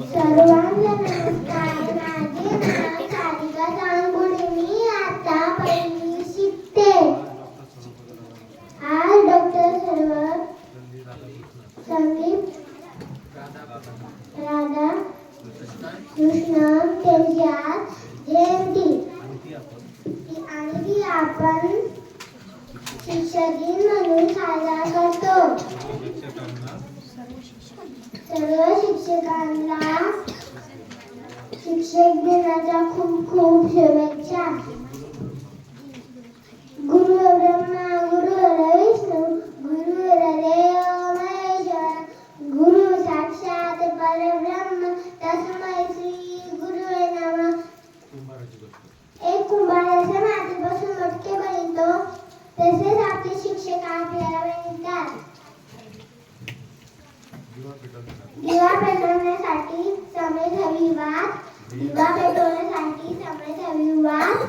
सर्वांना नमस्कार. माझे नाव सारिका चांगुडे मी आता पहिली शिकते. आज डॉक्टर सर्व संदीप राधा कृष्ण त्यांची आज जयंती. आणि ती आपण शिक्षक दिन म्हणून साजरा करतो. सर्व शिक्षकांना. शिक्षक दिनाच्या खूप खूप शुभेच्छा. गुरु ब्रह्मा गुरु विष्णू गुरु देव महेश्वर गुरु साक्षात परब्रह्म तस्मै श्री गुरु नम. एक कुंभाराच्या मातीपासून मटके बनतो तसेच आपले शिक्षक आपल्याला बनतात दिवा पेटवण्यासाठी समेत हवी वाद दिवा पेटवण्यासाठी समेत हवी वाद